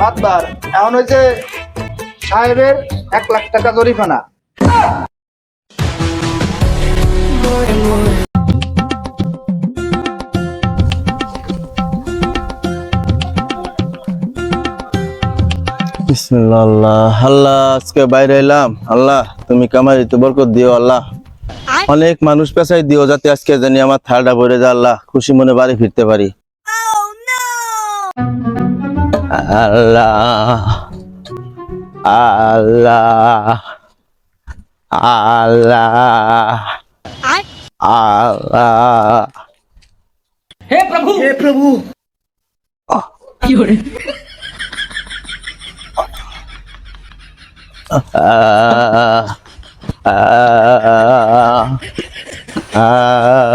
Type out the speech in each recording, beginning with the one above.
মাতবার এখন হয়েছে সাহেবের এক লাখ টাকা বিসমিল্লাহ। আল্লাহ আল্লাহ আজকে বাইরে এলাম। আল্লাহ তুমি কামারিতে বরকত দিও আল্লাহ। অনেক মানুষ পেশায় দিও যাতে আজকে জানি আমার থালটা ভরে যায় আল্লাহ। খুশি মনে বাড়ি ফিরতে পারি। আল্লাহ আল্লাহ আল্লাহ আল্লাহ হে প্রভু হে প্রভু কি হরে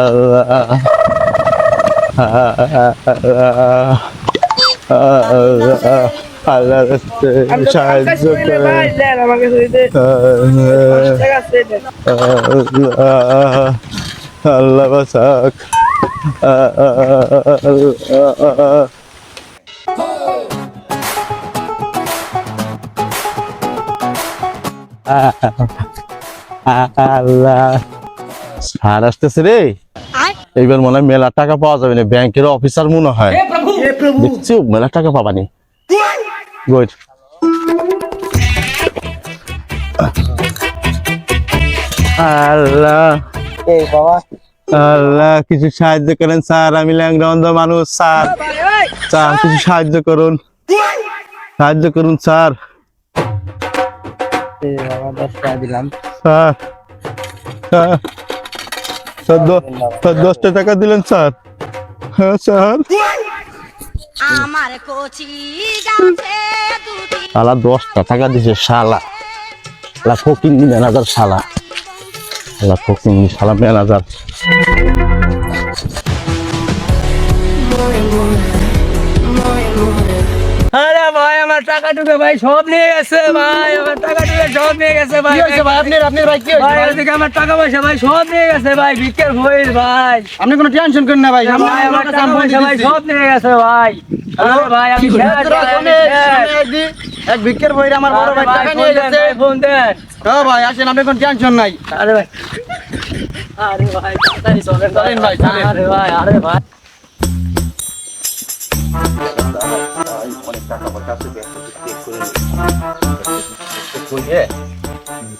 আল্লাহ আল্লাহ আল্লাহ সাহায্য আল্লাহ আল্লাহ আল্লাহ আসতেছে রে এইবার মনে হয় মেলার টাকা পাওয়া যাবে না ব্যাংকের অফিসার মনে হয় দেখছি? মেলা টাকা পাবানি গুড আল্লাহ। আল্লাহ কিছু সাহায্য করেন স্যার। আমি ল্যাংরা মানুষ স্যার। স্যার কিছু সাহায্য করুন। সাহায্য করুন স্যার। দশ দিলাম। স্যার দশটা টাকা দিলেন স্যার। হ্যাঁ স্যার। আমার কচি গাছে দুটি শালা দশটা টাকা দিছে শালা। শালা ফকিং ম্যানেজার শালা। শালা ফকিং শালা ম্যানেজার। টাকা টুকে ভাই সব নিয়ে গেছে ভাই আমার টাকা টুকে সব নিয়ে গেছে ভাই। ভাই? আপনি আপনি ভাই কি ভাই ওদিকে আমার টাকা পয়সা ভাই সব নিয়ে গেছে ভাই ভিক্ষের ভইর ভাই। আপনি কোনো টেনশন করেন না ভাই ভাই আমার টাকা পয়সা ভাই সব নিয়ে গেছে ভাই। ভাই আমি এক ভিক্ষের বইরে আমার বড় ভাই টাকা নিয়ে গেছে। ফোন দেন। ও ভাই আসেন আপনি কোনো টেনশন নাই। আরে ভাই। আরে ভাই তাড়াতাড়ি চলেন ভাই, আরে ভাই আরে ভাই।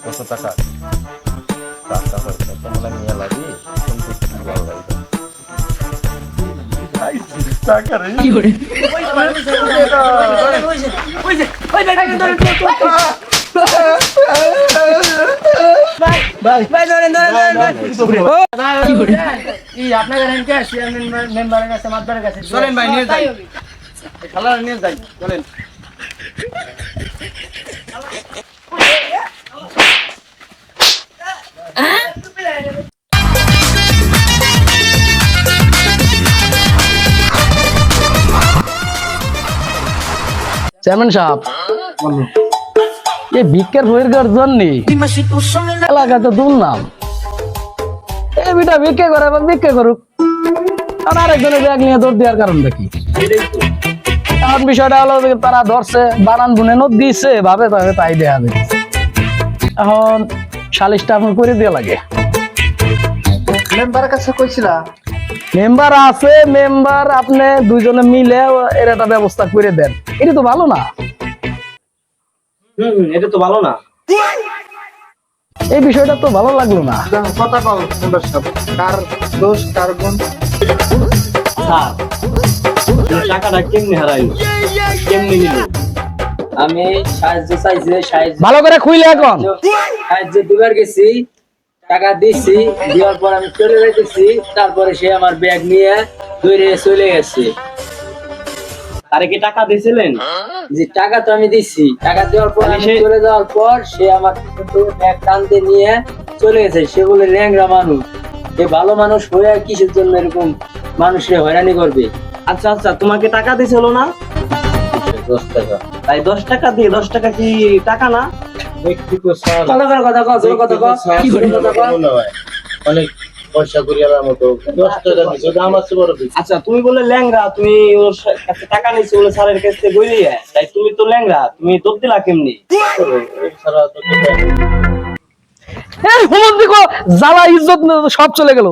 কত টাকা টাকা কত মনে নিয়ে লাগি টাকা রে ভাই ধরেন ধরেন ধরেন ভাই ও ভাই কি আপনাদের মেম্বারের কাছে মাতবারের কাছে নিয়ে যাই চলেন চেয়ারম্যান সাহেব এই ভিক্ষের বইয়ের জন্য এলাকায় তো দুর্নাম। এই বিটা ভিক্ষে করে এবং ভিক্ষে করুক। আর আরেকজনের ব্যাগ নিয়ে দৌড় দেওয়ার কারণটা কি? এখন বিষয়টা হলো তারা ধরছে বানান বুনে নোট দিয়েছে ভাবে ভাবে তাই দেয়া হবে এখন সালিশটা আপনার করে দেওয়া লাগে। মেম্বারের কাছে কইছিলা? মেম্বার আছে মেম্বার আপনি দুইজনে মিলে এর একটা ব্যবস্থা করে দেন। এটা তো ভালো না। এটা তো ভালো না। এই বিষয়টা তো ভালো লাগল না। কথা সাহেব। কার দোষ কার গুণ? টাকাটা কেমনি হারাইলো? কেমনি নিল? আমি সাহায্য চাইছি সাহায্য ভালো করে খুইলে এখন। সাহায্য দুবার গেছি টাকা দিছি দেওয়ার পর আমি চলে যাইতেছি তারপরে সে আমার ব্যাগ নিয়ে দৌড়ে চলে গেছে। আরে কি টাকা দিছিলেন যে টাকা তো আমি দিছি। টাকা দেওয়ার পর আমি চলে যাওয়ার পর সে আমার ব্যাগ টানতে নিয়ে চলে গেছে। সে বলে ল্যাংরা মানুষ। সে ভালো মানুষ হয়ে আর কিসের জন্য এরকম মানুষের হয়রানি করবে? আচ্ছা আচ্ছা তোমাকে টাকা দিছিল না? দশ টাকা। তাই দশ টাকা দিয়ে দশ টাকা কি টাকা না? অনেক পয়সা মতো দশ টাকা বড় আচ্ছা তুমি বলে ল্যাংরা তুমি ওর কাছে টাকা নিয়েছো বলে স্যারের কাছ থেকে বইলি তাই তুমি তো ল্যাংরা তুমি দোপ দিলা কেমনি? তো জ্বালা ইজ্জত সব চলে গেল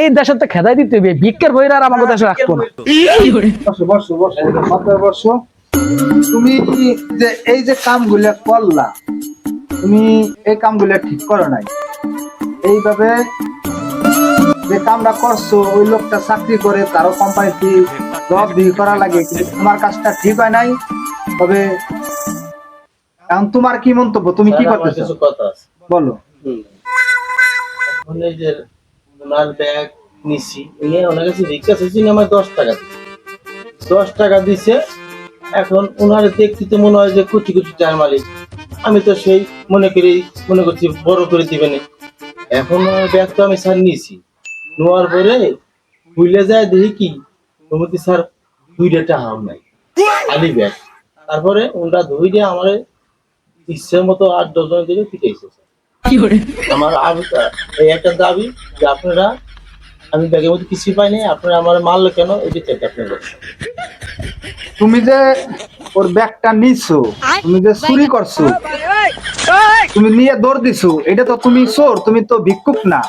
এই দেশের তো খেদাই দিতে হবে ভিক্ষের আর আমাকে দেশে না তুমি যে এই যে কামগুলো করলা তুমি এই কামগুলো ঠিক করো নাই এইভাবে যে কামটা করছ ওই লোকটা চাকরি করে তারও কোম্পানিতে জব দিয়ে করা লাগে কিন্তু তোমার কাজটা ঠিক হয় নাই তবে এখন তোমার কি মন্তব্য তুমি কি করতেছো কথা আছে বলো। ওনার ব্যাগ নিছি উনি ওনার কাছে রিক্সা আমার দশ টাকা দশ টাকা দিছে, এখন ওনার দেখতে তো মনে হয় যে মালিক আমি তো সেই মনে করি, মনে করছি বড় করে দিবেন এখন ব্যাগ তো আমি স্যার নিয়েছি নেওয়ার পরে ভুলে যায় দেখি কি তুমি কি স্যার দুইটা টাকা নাই, খালি ব্যাগ তারপরে ওনারা ধুই দিয়ে আমার ইচ্ছে মতো আট দশজন দিকে পিটাইছে আমার এই একটা দাবি যে আপনারা আমি ব্যাগের মধ্যে কিছু পাইনি আপনারা আমার মারলো কেন এটি চেক আপনার তুমি যে ওর ব্যাগটা নিছো তুমি যে চুরি করছ তুমি নিয়ে দৌড় দিছো এটা তো তুমি চোর তুমি তো ভিক্ষুক না।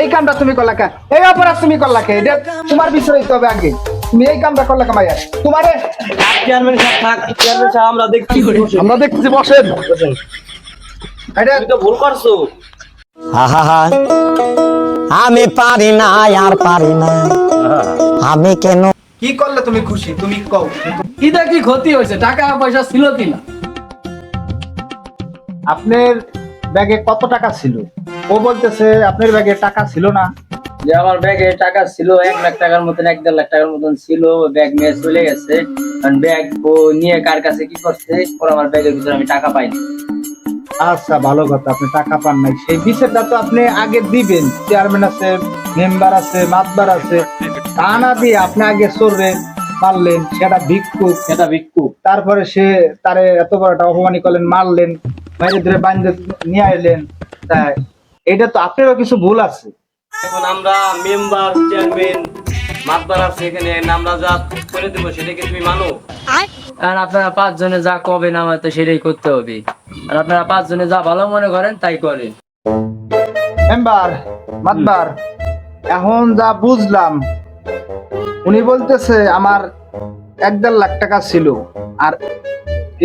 এই কামটা তুমি করলা কে এই অপরাধ তুমি করলা কে এটা তোমার বিষয় হইতে হবে আগে। তুমি এই কামটা করলা কে ভাইয়া? তোমারে চেয়ারম্যান সাহেব থাক চেয়ারম্যান সাহেব আমরা দেখছি। আমরা দেখতেছি বসেন। এটা তো ভুল করছ। আহা আমি পারি না আর পারি না। আমি কেন কি করলে তুমি খুশি? তুমি কও। ইটা কি ক্ষতি হয়েছে? টাকা পয়সা ছিল কি না আপনার ব্যাগে কত টাকা ছিল? ও বলতেছে আপনার ব্যাগে টাকা ছিল না। যে আমার ব্যাগে টাকা ছিল এক লাখ টাকার মতন এক দেড় লাখ টাকার মতন ছিল ব্যাগ নিয়ে চলে গেছে। কারণ ব্যাগ ও নিয়ে কার কাছে কি করছে? ওর আমার ব্যাগের ভিতরে আমি টাকা পাইনি। আচ্ছা ভালো কথা আপনি টাকা পান নাই। সেই বিষয়টা তো আপনি আগে দিবেন। চেয়ারম্যান আছে মেম্বার আছে মাতবার আছে। তা না দিয়ে আপনি আগে চোরে মারলেন সেটা ভিক্ষুক। সেটা ভিক্ষুক। তারপরে সে তারে এত বড় একটা অপমানি করলেন মারলেন বাইরে ধরে বান্ধে নিয়ে এলেন তাই এটা তো আপনারও কিছু ভুল আছে। এখন আমরা মেম্বার চেয়ারম্যান মাতবার আছে এখানে আমরা যা করে দেবো সেটাকে তুমি মানো? আর আপনারা পাঁচজনে যা কবেন আমার তো সেটাই করতে হবে। আর আপনারা পাঁচজনে যা ভালো মনে করেন তাই করেন। মেম্বার মাতবার এখন যা বুঝলাম উনি বলতেছে আমার এক দেড় লাখ টাকা ছিল আর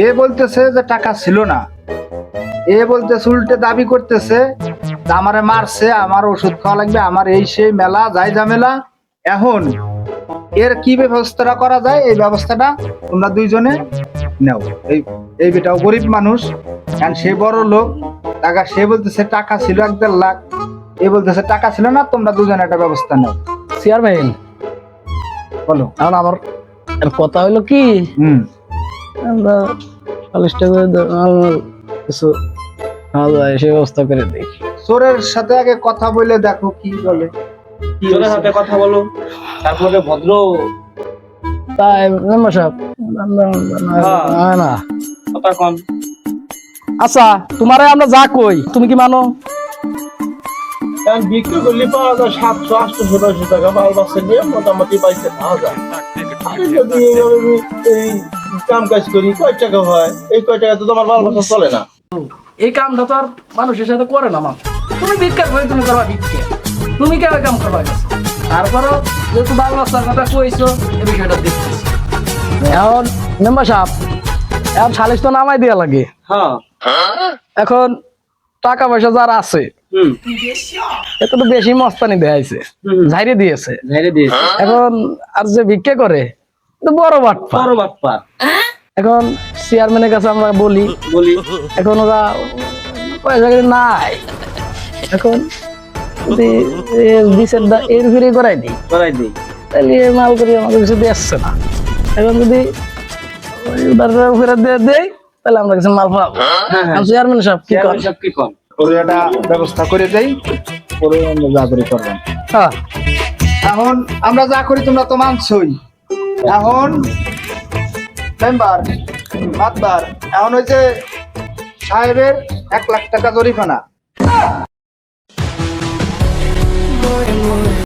এ বলতেছে যে টাকা ছিল না। এ বলতেছে উল্টে দাবি করতেছে যে আমারে মারছে আমার ওষুধ খাওয়া লাগবে আমার এই সেই মেলা যাই ঝামেলা এখন এর কি ব্যবস্থাটা করা যায়? এই ব্যবস্থাটা তোমরা দুইজনে নাও। এই এই বেটাও গরিব মানুষ কারণ সে বড় লোক টাকা সে বলতেছে টাকা ছিল এক দেড় লাখ এ বলতেছে টাকা ছিল না তোমরা দুজনে একটা ব্যবস্থা নাও। চেয়ারম্যান বলো। এখন আমার কথা হইল কি? হুম। আমরা চল্লিশ টাকা কিছু সে ব্যবস্থা করে দিই। চোরের সাথে আগে কথা বলে দেখো কি বলে। সাথে কথা বলো তারপরে ভদ্র তাই মেম্বার সাহেব হ্যাঁ। না, কথা আচ্ছা তোমারে আমরা যা কই তুমি কি মানো? কারণ বিক্রি করলে পাওয়া যায় সাতশো আটশো নয়শো টাকা নিয়ে মোটামুটি বাইশে পাওয়া যায়। আমি যদি এই কাম কাজ করি কয় টাকা হয়? এই কয় টাকা তো তোমার চলে না। এই কামটা তো আর মানুষের সাথে করে না মা। তুমি ভিক্ষার বই তুমি করবা ভিক্ষে। তুমি কেন কাম করবা গেছো? তারপরও যেহেতু বাল বাচ্চার কথা কইছো এই বিষয়টা দেখতেছি। এখন মেম্বার সাহেব এখন সালিশ তো নামাই দেওয়া লাগে। হ্যাঁ। এখন টাকা পয়সা যারা আছে এত তো বেশি মস্তানি দেয়াইছে ঝাইরে দিয়েছে। এখন আর যে ভিক্ষে করে তো বড় বাটপা। বড় বাটপার এখন চেয়ারম্যানের কাছে আমরা বলি বলি। এখন ওরা পয়সা নাই। এখন যদি দিশের এর ফিরে করাই দিই করাই দিই। তাহলে মাল করে আমাদের কিছু দিয়ে আসছে না। এখন যদি ফেরত দিয়ে দেয় তাহলে আমরা কিছু মাল পাবো। চেয়ারম্যান সাহেব কি কর কি কম ওর একটা ব্যবস্থা করে দেই পরে আমরা যা করি করবেন হ্যাঁ। এখন আমরা যা করি তোমরা তো মানছই। এখন মেম্বার মাতবার এখন ওই যে সাহেবের এক লাখ টাকা জরিমানা। more and more.